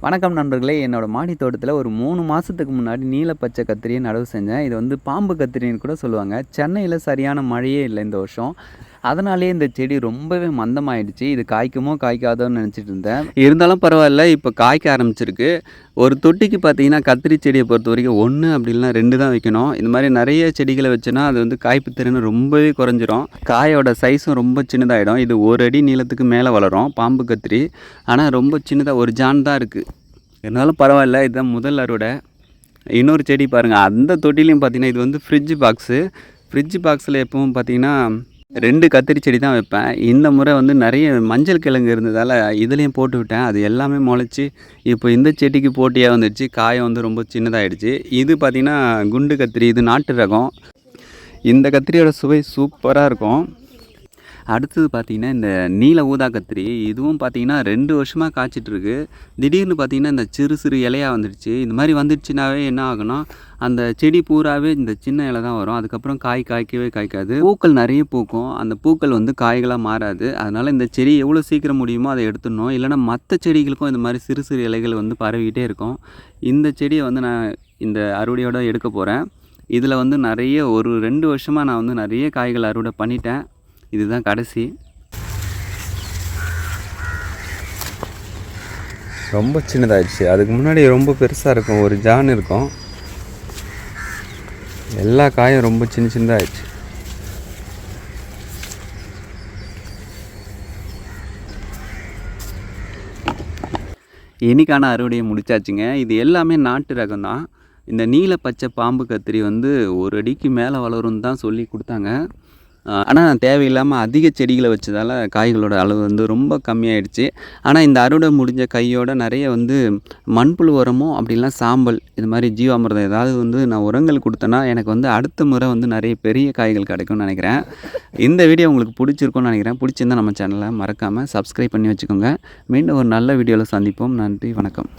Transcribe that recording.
வணக்கம் நண்பர்களே. என்னோடய மாடி தோட்டத்தில் ஒரு மூணு மாதத்துக்கு முன்னாடி நீலப்பச்சை கத்திரியை நடவு செஞ்சேன். இது வந்து பாம்பு கத்திரின்னு கூட சொல்லுவாங்க. சென்னையில் சரியான மழையே இல்லை இந்த வருஷம். அதனாலே இந்த செடி ரொம்பவே மந்தமாயிடுச்சு. இது காய்க்குமோ காய்க்காதோன்னு நினச்சிட்டு இருந்தேன். இருந்தாலும் பரவாயில்ல இப்போ காய்க்க ஆரம்பிச்சிருக்கு. ஒரு தொட்டிக்கு பார்த்தீங்கன்னா கத்திரி செடியை பொறுத்த வரைக்கும் ஒன்று அப்படி இல்லைனா ரெண்டு தான் வைக்கணும். இந்த மாதிரி நிறைய செடிகளை வச்சோன்னா அது வந்து காய்ப்பு திறன் ரொம்பவே குறைஞ்சிரும். காயோட சைஸும் ரொம்ப சின்னதாகிடும் இது ஒரு அடி நீளத்துக்கு மேலே வளரும் பாம்பு கத்திரி. ஆனால் ரொம்ப சின்னதாக ஒரு ஜான் தான் இருக்குது இருந்தாலும் பரவாயில்ல இதுதான் முதல் அறுவடை. இன்னொரு செடி பாருங்கள் அந்த தொட்டிலையும் பார்த்தீங்கன்னா இது வந்து ஃப்ரிட்ஜ் பாக்ஸு ஃப்ரிட்ஜ் பாக்ஸில் எப்பவும் பார்த்தீங்கன்னா ரெண்டு கத்திரி செடி தான் வைப்பேன். இந்த முறை வந்து நிறைய மஞ்சள் கிழங்கு இருந்ததால் இதுலேயும் போட்டு விட்டேன். அது எல்லாமே முளைச்சி இப்போ இந்த செடிக்கு போட்டியாக வந்துடுச்சு. காயம் வந்து ரொம்ப சின்னதாகிடுச்சு இது பார்த்திங்கன்னா குண்டு கத்திரி இது நாட்டு ரகம். இந்த கத்திரியோட சுவை சூப்பராக இருக்கும். அடுத்தது பார்த்திங்கன்னா இந்த நீல ஊதா கத்திரி இதுவும் பார்த்திங்கன்னா ரெண்டு வருஷமாக காய்ச்சிட்ருக்கு. திடீர்னு பார்த்திங்கன்னா இந்த சிறு சிறு இலையாக வந்துடுச்சு. இந்த மாதிரி வந்துடுச்சுனாவே என்ன ஆகும்னா அந்த செடி பூராவே இந்த சின்ன இலை தான் வரும். அதுக்கப்புறம் காய் காய்க்கவே காய்க்காது. பூக்கள் நிறைய பூக்கும். அந்த பூக்கள் வந்து காய்களாக மாறாது. அதனால் இந்த செடி எவ்வளோ சீக்கிரம் முடியுமோ அதை எடுத்துடணும். இல்லைனா மற்ற செடிகளுக்கும் இந்த மாதிரி சிறு சிறு இலைகள் வந்து பரவிக்கிட்டே இருக்கும். இந்த செடியை வந்து நான் இந்த அறுவடையோடு எடுக்க போகிறேன் இதில் வந்து நிறைய ஒரு ரெண்டு வருஷமாக நான் வந்து நிறைய காய்கள் அறுவடை பண்ணிட்டேன். இதுதான் கடைசி. ரொம்ப சின்னதாகிடுச்சு அதுக்கு முன்னாடி ரொம்ப பெருசாக இருக்கும். ஒரு ஜான் இருக்கும். எல்லா காயும் ரொம்ப சின்ன சின்னதாகிடுச்சு இன்னைக்கான அறுவடையை முடிச்சாச்சுங்க. இது எல்லாமே நாட்டு ரகம் தான் இந்த நீல பச்சை பாம்பு கத்திரி வந்து ஒரு அடிக்கு மேலே வளரும்னு தான் சொல்லி கொடுத்தாங்க. ஆனால் தேவையில்லாமல் அதிக செடிகளை வச்சதால் காய்களோட அளவு வந்து ரொம்ப கம்மியாயிடுச்சு. ஆனால் இந்த அறுவடை முடிஞ்ச கையோட நிறைய வந்து மண்புழு உரமும் அப்படிலாம் சாம்பல் இது மாதிரி ஜீவாமிரதம் ஏதாவது வந்து நான் உரங்கள் கொடுத்தேன்னா எனக்கு வந்து அடுத்த முறை வந்து நிறைய பெரிய காய்கள் கிடைக்கும்னு நினைக்கிறேன். இந்த வீடியோ உங்களுக்கு பிடிச்சிருக்கும்னு நினைக்கிறேன். பிடிச்சிருந்தா நம்ம சேனலை மறக்காமல் சப்ஸ்கிரைப் பண்ணி வச்சுக்கோங்க. மீண்டும் ஒரு நல்ல வீடியோவில் சந்திப்போம். நன்றி வணக்கம்.